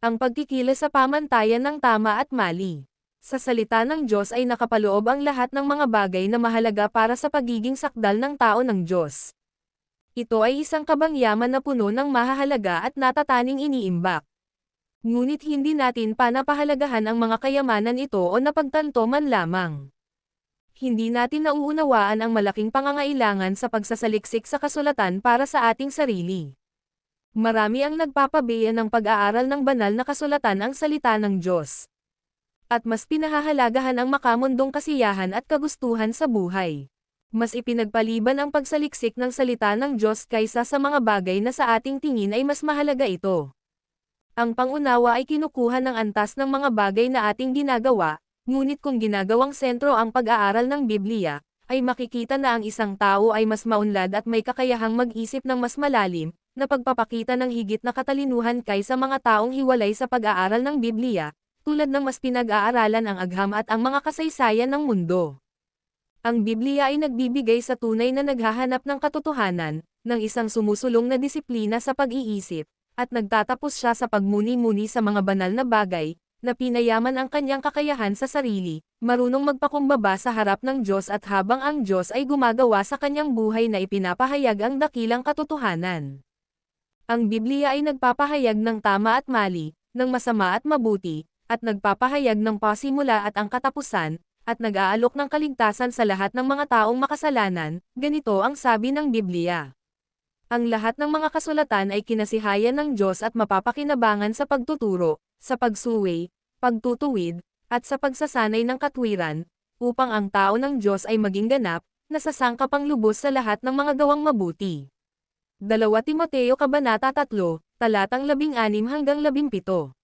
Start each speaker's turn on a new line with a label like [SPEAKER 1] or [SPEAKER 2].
[SPEAKER 1] Ang pagkikilos sa pamantayan ng tama at mali. Sa salita ng Diyos ay nakapaloob ang lahat ng mga bagay na mahalaga para sa pagiging sakdal ng tao ng Diyos. Ito ay isang kabangyaman na puno ng mahahalaga at natataning iniimbak. Ngunit hindi natin pa napahalagahan ang mga kayamanan ito o napagtanto man lamang. Hindi natin nauunawaan ang malaking pangangailangan sa pagsasaliksik sa kasulatan para sa ating sarili. Marami ang nagpapabiya ng pag-aaral ng banal na kasulatan ang salita ng Diyos. At mas pinahahalagahan ang makamundong kasiyahan at kagustuhan sa buhay. Mas ipinagpaliban ang pagsaliksik ng salita ng Diyos kaysa sa mga bagay na sa ating tingin ay mas mahalaga ito. Ang pangunawa ay kinukuha ng antas ng mga bagay na ating ginagawa, ngunit kung ginagawang sentro ang pag-aaral ng Biblia, ay makikita na ang isang tao ay mas maunlad at may kakayahang mag-isip ng mas malalim, na pagpapakita ng higit na katalinuhan kaysa mga taong hiwalay sa pag-aaral ng Biblia, tulad ng mas pinag-aaralan ang agham at ang mga kasaysayan ng mundo. Ang Biblia ay nagbibigay sa tunay na naghahanap ng katotohanan, ng isang sumusulong na disiplina sa pag-iisip, at nagtatapos siya sa pagmuni-muni sa mga banal na bagay, na pinayaman ang kanyang kakayahan sa sarili, marunong magpakumbaba sa harap ng Diyos at habang ang Diyos ay gumagawa sa kanyang buhay na ipinapahayag ang dakilang katotohanan. Ang Biblia ay nagpapahayag ng tama at mali, ng masama at mabuti, at nagpapahayag ng pasimula at ang katapusan, at nag-aalok ng kaligtasan sa lahat ng mga taong makasalanan, ganito ang sabi ng Biblia. Ang lahat ng mga kasulatan ay kinasihayan ng Diyos at mapapakinabangan sa pagtuturo, sa pagsuway, pagtutuwid, at sa pagsasanay ng katwiran, upang ang tao ng Diyos ay maging ganap, na sasangkapang lubos sa lahat ng mga gawang mabuti. 2 Timoteo Kabanata 3, talatang 16 hanggang 17